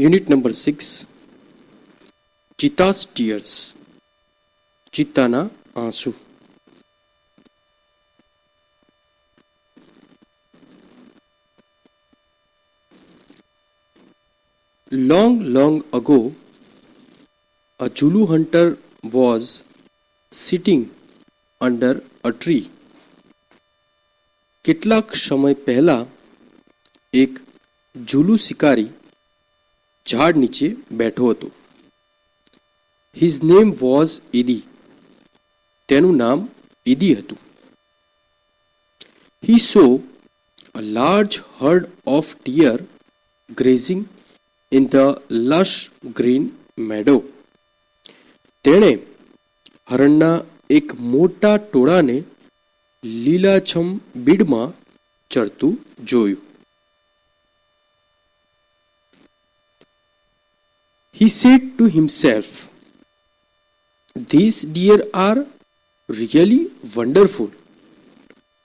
Unit number six cheetah's tears ચિત્તાના આંસુ Long, long ago, a Zulu hunter was sitting under a tree. કેટલાક સમય પહેલા એક ઝુલુ શિકારી ઝાડ નીચે બેઠો હતો. હિઝ નેમ વોઝ ઈડી તેનું નામ ઈદી હતું. He saw a large herd of deer grazing in the lush green meadow તેણે હરણના એક મોટા ટોળાને લીલાછમ બીડમાં ચડતું જોયું. He said to himself, These deer are really wonderful,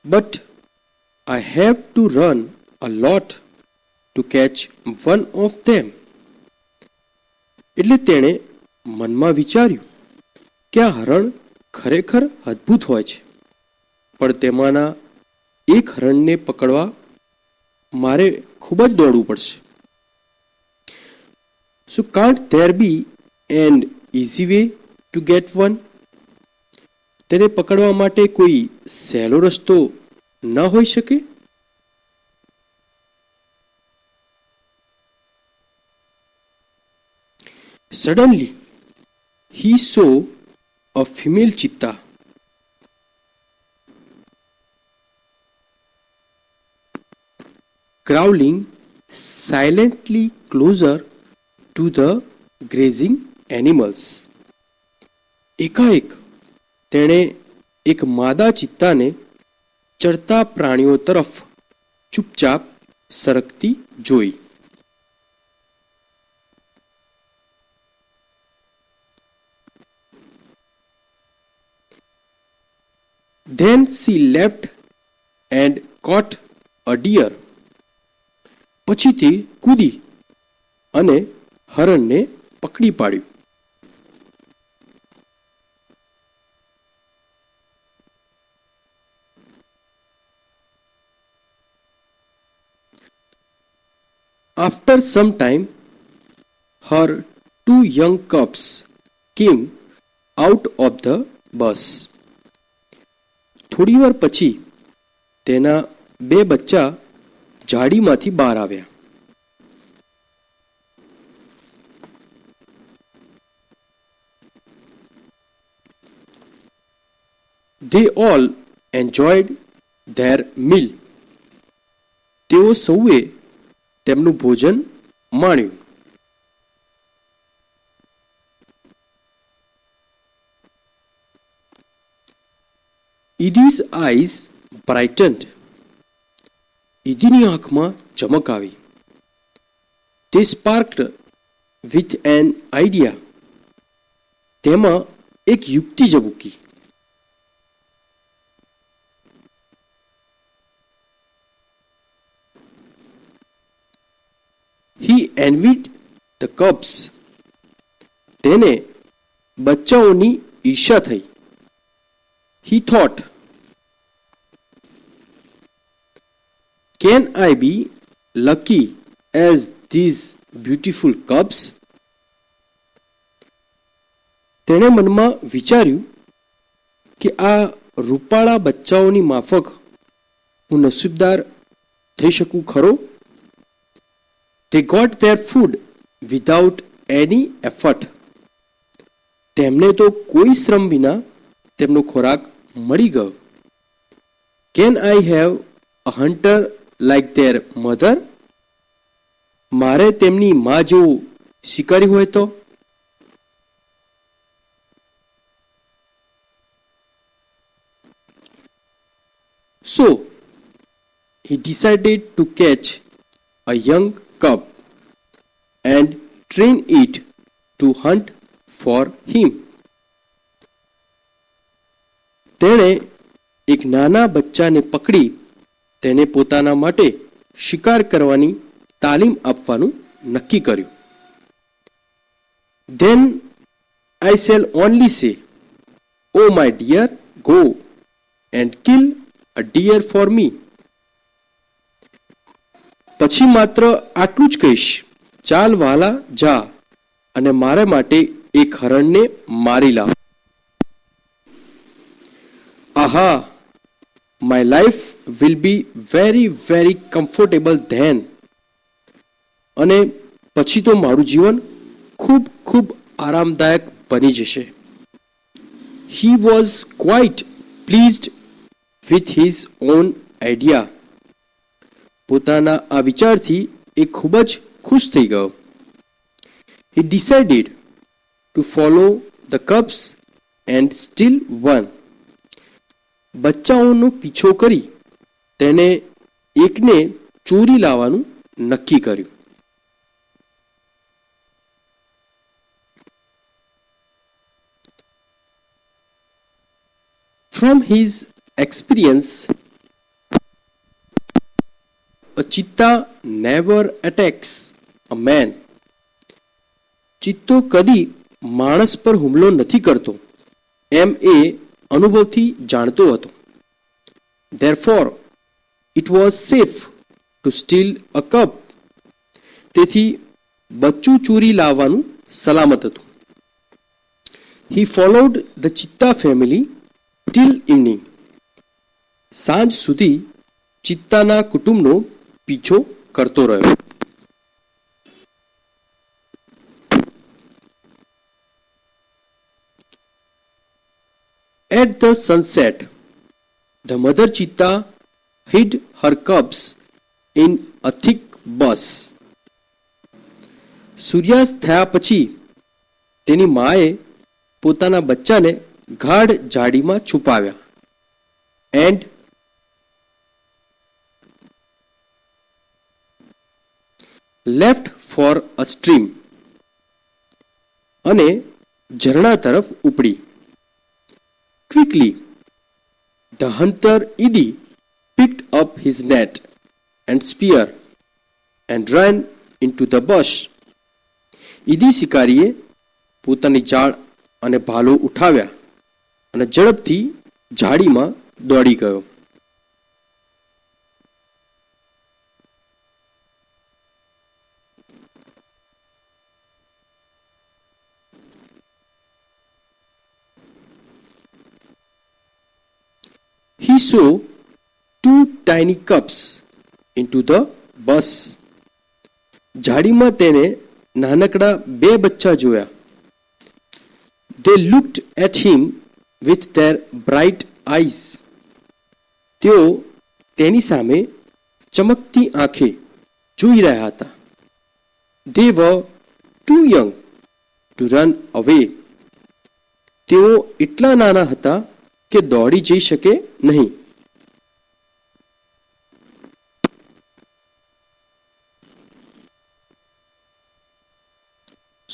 but I have to run a lot to catch one of them. એટલે તેણે મનમાં વિચાર્યું કે આ હરણ ખરેખર અદ્ભુત હોય છે પણ તેમાંના એક હરણને પકડવા મારે ખૂબ જ દોડવું પડશે So can't there be an easy way to get one? તેને પકડવા માટે કોઈ સહેલો રસ્તો ન હોઈ શકે Suddenly, he saw a female cheetah. Crawling silently closer to the grazing animals. એકાએક તેણે એક માદા ચિત્તાને ચરતા પ્રાણીઓ તરફ ચૂપચાપ સરકતી જોઈ Then she left and caught a deer. પછીથી કૂદી અને હરણને પકડી પાડ્યું After some time, her two young cubs came out of the bus. થોડી વાર પછી તેના બે બચ્ચા જાડીમાંથી બહાર આવ્યા They all enjoyed their meal. તેઓ સૌએ તેમનું ભોજન માણ્યું. Edie's eyes બ્રાઇટન્ડ. ઈદીની આંખમાં ચમક આવી. તે સ્પાર્કડ વિથ એન આઈડિયા તેમાં એક યુક્તિ ઝબૂકી હી એનવિડ ધ કબ્સ તેને બચ્ચાઓની ઈર્ષા થઈ. He thought can I be lucky as these beautiful cubs તેણે મનમાં વિચાર્યું કે આ રૂપાળા બચ્ચાઓની માફક હું નસીબદાર થઈ શકું ખરો? They got their food without any effort. તેમને તો કોઈ શ્રમ વિના તેમનો ખોરાક મળી ગયો. Can I have a hunter like their mother મારે તેમની માં જેવું શિકારી હોય તો? સો he decided to catch a young cub and train it to hunt for him. તેણે એક નાના બચ્ચાને પકડી તેને પોતાના માટે શિકાર કરવાની તાલીમ આપવાનું નક્કી કર્યું then I shall only say, Oh, my dear, go and kill a deer for me. પછી માત્ર આટલું જ કહીશ, ચાલ વાલા, જા અને મારા માટે એક હરણને મારી લાવ. Aha my life will be very very comfortable then અને પછી તો મારું જીવન ખૂબ ખૂબ આરામદાયક બની જશે. He was quite pleased with his own idea પોતાના આ વિચારથી એ ખૂબ જ ખુશ થઈ ગયો. He decided to follow the cubs and steal one બચ્ચાઓનો પીછો કરી તેને એકને ચોરી લાવવાનું નક્કી કર્યું. From his experience, a cheetah never attacks a man. ચિત્તો કદી માણસ પર હુમલો નથી કરતો. એમ એ અનુભવથી જાણતો હતો. Therefore it was safe to steal a cub તેથી બચ્ચું ચોરી લાવવાનું સલામત હતું. He followed the cheetah family till evening સાંજ સુધી ચિત્તાના કુટુંબનો પીછો કરતો રહ્યો the sunset, the mother cheetah hid her cubs in a thick bush. સૂર્યાસ્ત થયા પછી તેની માએ પોતાના બચ્ચાને ગાઢ ઝાડીમાં છુપાવ્યા and left for a stream અને ઝરણા તરફ ઉપડી Quickly, the hunter Idi picked up his net and spear and ran into the bush. ઈદી શિકારીએ પોતાની જાળ અને ભાલો ઉઠાવ્યા અને ઝડપથી ઝાડીમાં દોડી ગયો saw two tiny cups into the bus. ઝાડીમાં તેને નાનકડા બે બચ્ચા જોયા they looked at him with their bright eyes તેઓ તેની સામે ચમકતી આંખે જોઈ રહ્યા હતા they were too young to run away તેઓ એટલા નાના હતા કે દોડી જઈ શકે નહીં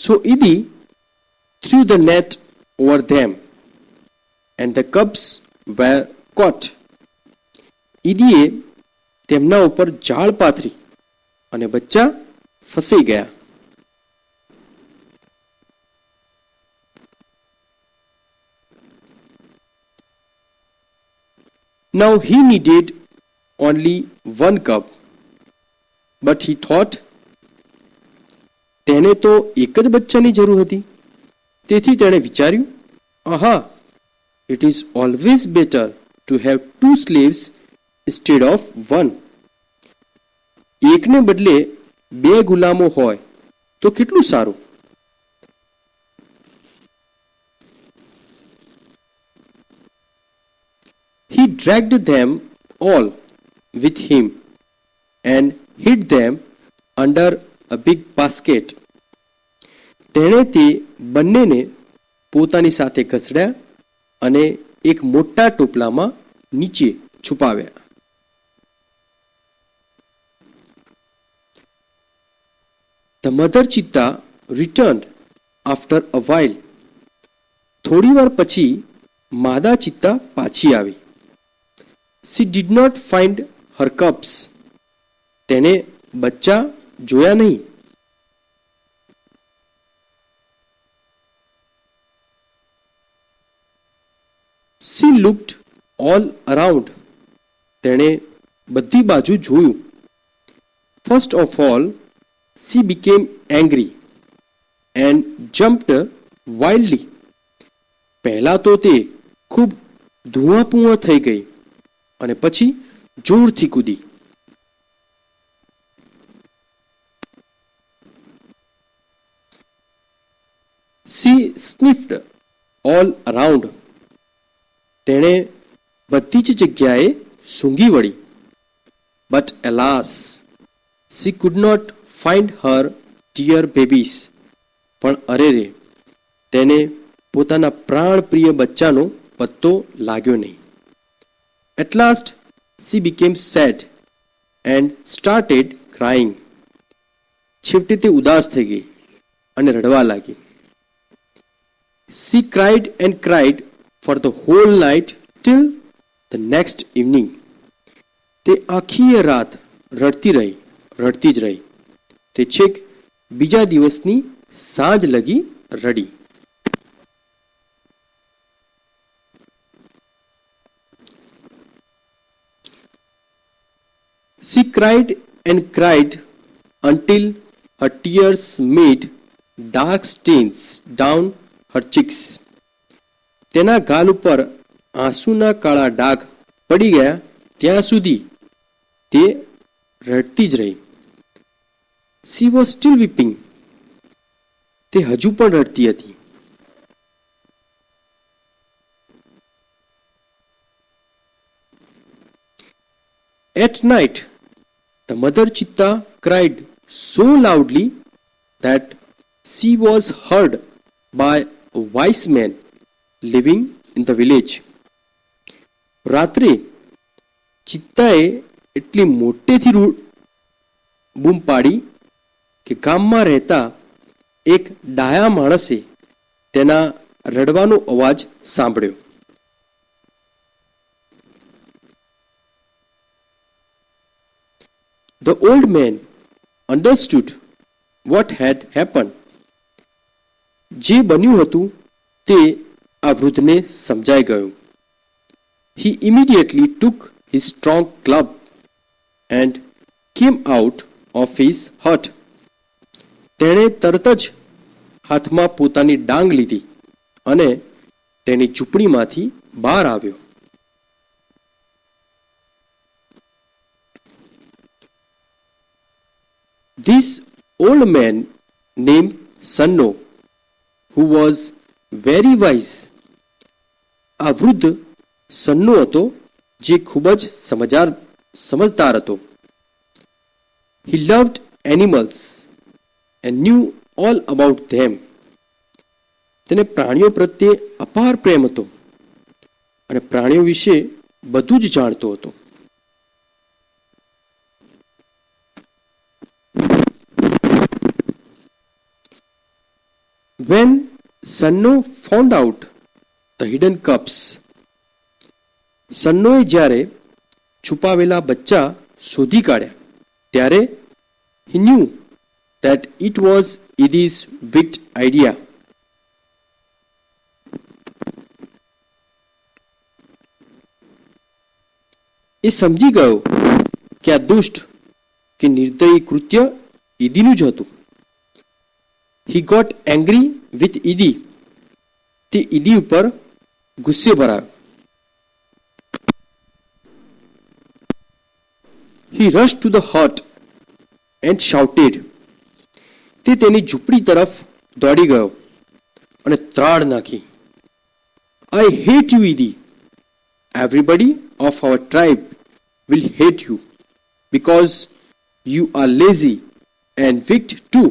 So Idi threw the net over them, and the cubs were caught. ઈદીએ તેમના ઉપર જાળ પાથરી અને બચ્ચા ફસાઈ ગયા Now he needed only one cup, but he thought તેને તો એક જ બચ્ચાની જરૂર હતી. તેથી તેણે વિચાર્યું, aha it is always better to have two sleeves instead of one એકને બદલે બે ગુલામો હોય તો કેટલું સારું? He dragged them all with him and hid them under a big basket. તેણે તે બંનેને પોતાની સાથે ઘસડ્યા અને એક મોટા ટોપલામાં નીચે છુપાવ્યા The mother cheetah returned after a while. થોડી વાર પછી માદા ચિત્તા પાછી આવી She did not find her cubs. તેને બચ્ચા જોયા નહીં. સી લુકડ ઓલ અરાઉન્ડ તેણે બધી બાજુ જોયું. First of all she became angry and jumped wildly પહેલાં તો તે ખૂબ ધુઆપુઆ થઈ ગઈ અને પછી જોરથી કૂદી. તેણે બધી જ જગ્યાએ સૂંઘી વળી. But alas she could not find her dear babies પણ અરે રે, તેને પોતાના પ્રાણપ્રિય બચ્ચાનો પત્તો લાગ્યો નહીં. At last she became sad and started crying છેવટે તે ઉદાસ થઈ ગઈ અને રડવા લાગી. She cried and cried For the whole night till the next evening તે આખી રાત રડતી રહી રડતી જ રહી તે છેક બીજા દિવસની સાંજ લગી રડી She cried and cried until her tears made dark stains down her cheeks. તેના ગાલ ઉપર આંસુના કાળા ડાઘ પડી ગયા ત્યાં સુધી તે રડતી જ રહી સી વોઝ સ્ટીલ વીપિંગ તે હજુ પણ રડતી હતી At night, the mother cheetah cried so loudly that she was heard by a wise living in the village રાત્રે ચિત્તાએ એટલી મોટેથી બૂમ પાડી કે ગામમાં રહેતા એક ડાયા માણસે તેના રડવાનો અવાજ સાંભળ્યો. The old man understood what had happen જે બન્યું હતું તે આ વૃદ્ધને સમજાઈ ગયું He immediately took his strong club and came out of his hut. તેણે તરત જ હાથમાં પોતાની ડાંગ લીધી અને તેની ઝૂંપડીમાંથી બહાર આવ્યો This old man named Sanno, who was very wise, આ વૃદ્ધ સન્નો હતો જે ખૂબ જ સમજાર, સમજદાર હતો. He loved animals and knew all about them તેને પ્રાણીઓ પ્રત્યે અપાર પ્રેમ હતો અને પ્રાણીઓ વિશે બધું જ જાણતો હતો. When Sanno found out the hidden cups સન્નોએ જ્યારે છુપાવેલા બચ્ચા શોધી કાઢ્યા, ત્યારે he knew that it was Edie's wicked idea. એ સમજી ગયો કે આ દુષ્ટ કે નિર્દયી કૃત્ય ઈદીનું જ હતું. He got angry with Idi તે ઈદી ઉપર ગુસ્સે ભરાયો he rush to the hut and shouted તે તેની ઝૂંપડી તરફ દોડી ગયો અને ત્રાડ નાખી. I hate you Idi everybody of our tribe will hate you because you are lazy and wicked two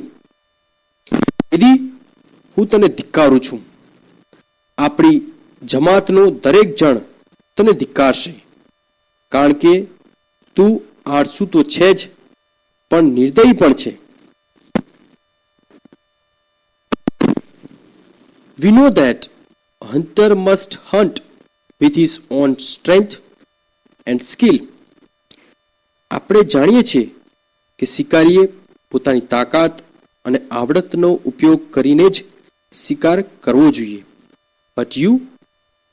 ઈદી હું તને ધિક્કારું છું. આપણી જમાતનો દરેક જણ તને ધિક્કારશે. કારણ કે તું આળસુ તો છે જ, પણ નિર્દયી પણ છે. We know that a hunter must hunt with his own strength and. આપણે જાણીએ છીએ કે શિકારીએ પોતાની તાકાત અને આવડતનો ઉપયોગ કરીને જ શિકાર કરવો જોઈએ. But you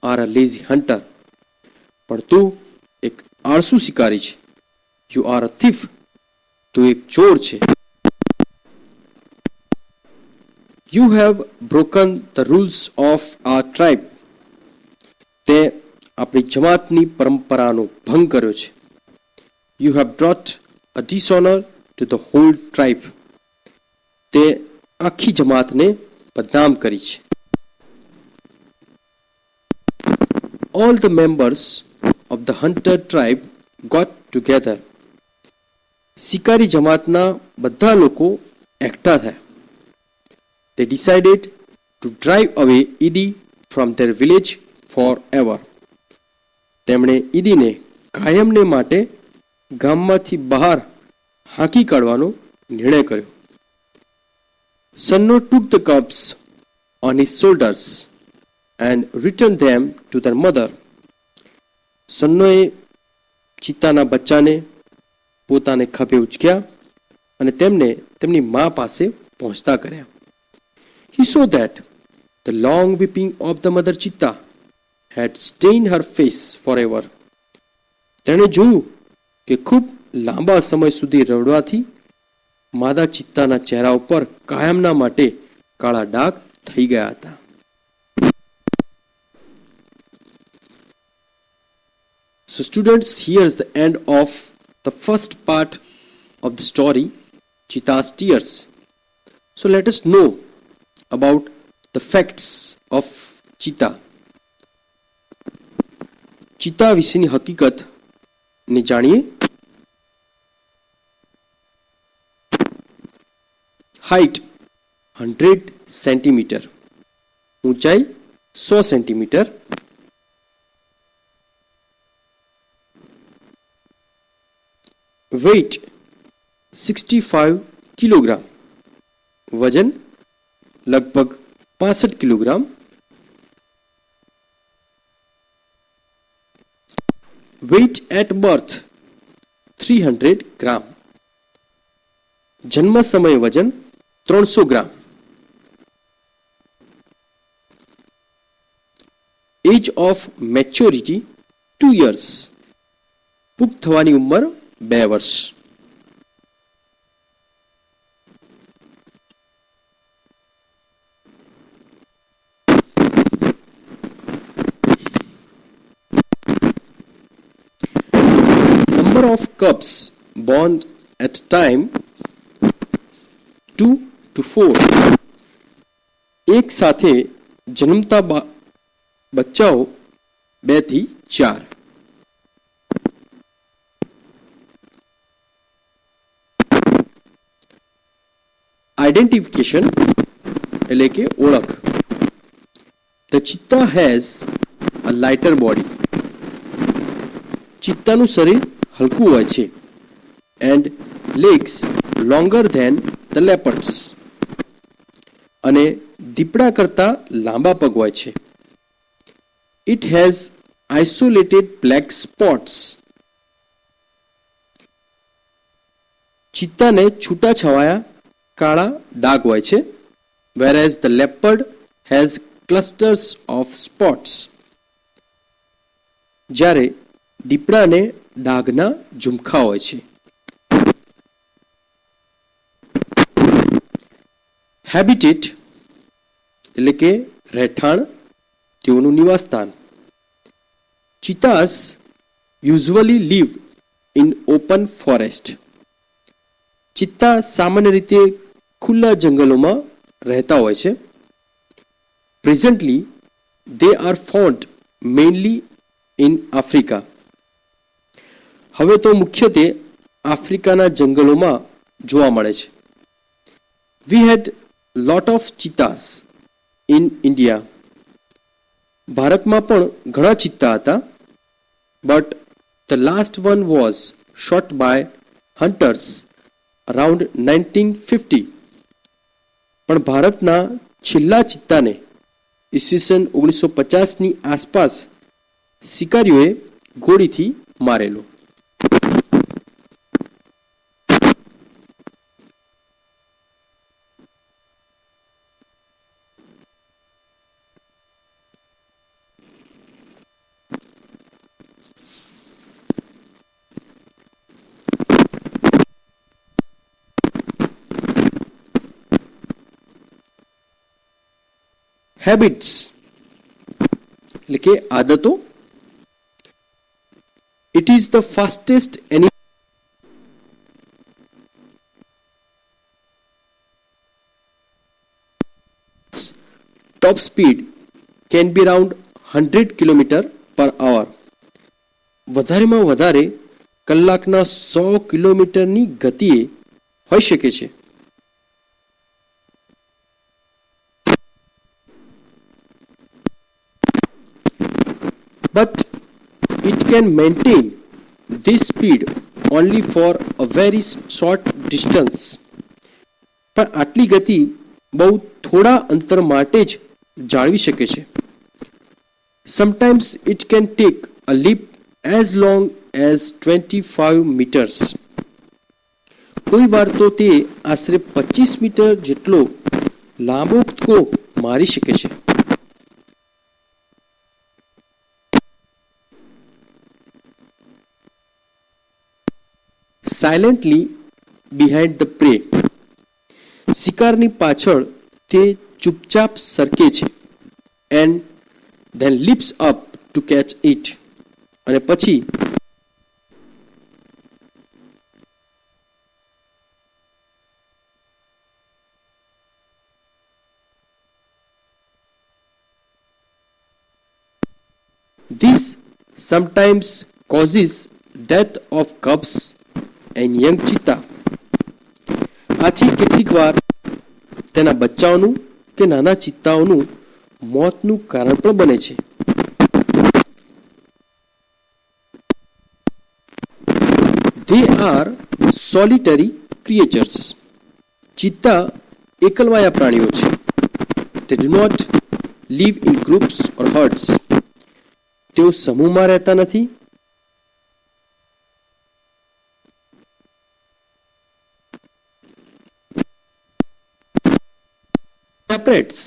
are a lazy hunter પણ તું એક આળસુ શિકારી છે. યુ આર અ થીફ તું એક ચોર છે. You have broken the rules of આ ટ્રાઇબ તે આપણી જમાતની પરંપરાનો ભંગ કર્યો છે. You have brought a dishonour to the whole tribe તે આખી જમાતને બદનામ કરી છે. All the members of the hunter tribe got together શિકારી જમાતના બધા લોકો એકઠા થયા they decided to drive away Idi from their village forever તેમણે ઈડીને કાયમને માટે ગામમાંથી બહાર હાંકી કાઢવાનો નિર્ણય કર્યો સન્નો took the cubs on his shoulders and returned them to their mother. સન્નોએ ચિત્તાના બચ્ચાને પોતાને ખભે ઉચક્યા અને તેમને તેમની મા પાસે પહોંચતા કર્યા. He saw that the long weeping of the mother cheetah had stain her face forever તેણે જોયું કે ખૂબ લાંબા સમય સુધી રડવાથી માદા ચિત્તાના ચહેરા ઉપર કાયમના માટે કાળા ડાઘ થઈ ગયા હતા. So, students, here's the end of the first part of the story, Chita's Tears. So, let us know about the facts of Chita. ચિતા વિશેની હકીકત ને જાણીએ હાઇટ હંડ્રેડ સેન્ટીમીટર ઊંચાઈ સો centimetre weight sixty five kilogram વજન લગભગ પાસઠ kilogram weight at birth three hundred gram જન્મ સમય વજન ત્રણસો ગ્રામ age of maturity two years પુખ્ત થવાની ઉંમર બે વર્ષ number of cubs born at time 2 to 4 એક સાથે જન્મતા બા- બચ્ચાઓ બે થી ચાર આઈડેન્ટિફિકેશન એટલે કે ઓળખ. The cheetah has a lighter body ચિત્તાનું શરીર હલકું હોય છે. And legs longer than the leopards અને દીપડા કરતાં લાંબા પગ હોય છે. It has isolated black spots ચિત્તાને છૂટાછવાયા કાળા ડાઘ હોય છે. Whereas the leopard has clusters of spots જ્યારે દીપડાને ડાઘના ઝુમખા હોય છે. હેબિટેટ એટલે કે રહેઠાણ, તેઓનું નિવાસસ્થાન. Cheetahs usually live in open forest ચિત્તા સામાન્ય રીતે ખુલ્લા જંગલોમાં રહેતા હોય છે. Presently they are found mainly in Africa હવે તો મુખ્યત્વે આફ્રિકાના જંગલોમાં જોવા મળે છે. We had lot of cheetahs in India ભારતમાં પણ ઘણા ચિત્તા હતા. But the last one was shot by hunters around nineteen fifty પણ ભારતના છેલ્લા ચિત્તાને ઈસવીસન ઓગણીસો પચાસની આસપાસ શિકારીઓએ ગોળીથી મારેલો. હેબિટ્સ એટલે કે આદતો. It is the fastest any top speed can be round hundred kilometre per hour વધારેમાં વધારે કલાકના સો કિલોમીટરની ગતિએ હોઈ શકે છે. But it can maintain this speed only for a very short distance. પણ આટલી ગતિ બહુ થોડા અંતર માટે જ જાળવી શકે છે sometimes it can take a leap as long as twenty five metres કોઈ વાર તો તે આશરે પચીસ મીટર જેટલો લાંબો કૂદકો મારી શકે છે સાયલેન્ટલી બિહાઇન્ડ ધ પ્રે શિકારની પાછળ તે ચૂપચાપ સરકે છે and then leaps up to catch it અને પછી This sometimes causes death of cubs young cheetah. આથી કેટલીક વાર તેના બચ્ચાઓનું કે નાના ચિત્તાઓનું મોતનું કારણ પણ બને છે. ધે આર સોલિટરી ક્રિએચર્સ ચિત્તા એકલવાયા પ્રાણીઓ છે. They do not live in groups or herds તેઓ સમૂહમાં રહેતા નથી separates.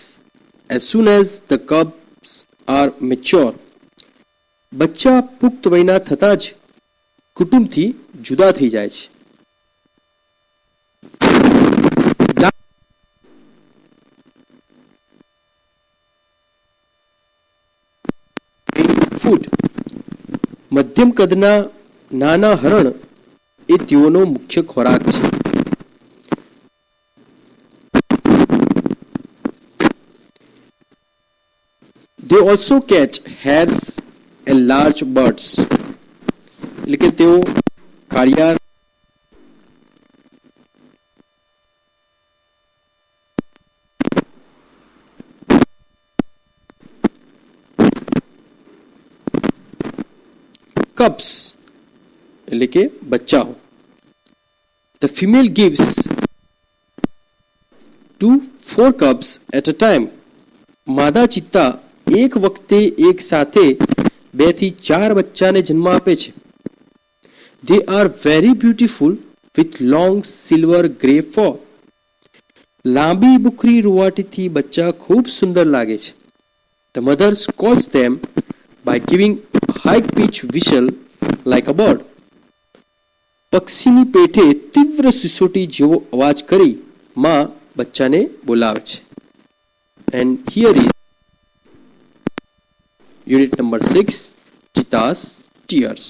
As soon as the cubs are mature, બચ્ચા પુખ્ત વયના થતાં જ કુટુંબથી જુદા થઈ જાય છે. ફૂડ મધ્યમ કદના નાના હરણ એ તેઓનો મુખ્ય ખોરાક છે. They also catch હેર્સ એ large birds. એટલે કે તેઓ કાળિયાર કપ્સ એટલે કે બચ્ચાઓ the female gives two four cubs at a time માદા ચિત્તા એક વખતે એક સાથે બેથી ચાર બચ્ચાને જન્મ આપે છે. They are very beautiful with long silver grey fur લાંબી બુખરી રૂવાટીથી બચ્ચા ખૂબ સુંદર લાગે છે. The mothers calls them by giving high pitch whistle like a bird પક્ષીની પેઠે તીવ્ર સિસોટી જેવો અવાજ કરી માં બચ્ચાને બોલાવે છે. And here is Unit number 6 Cheetah's Tears.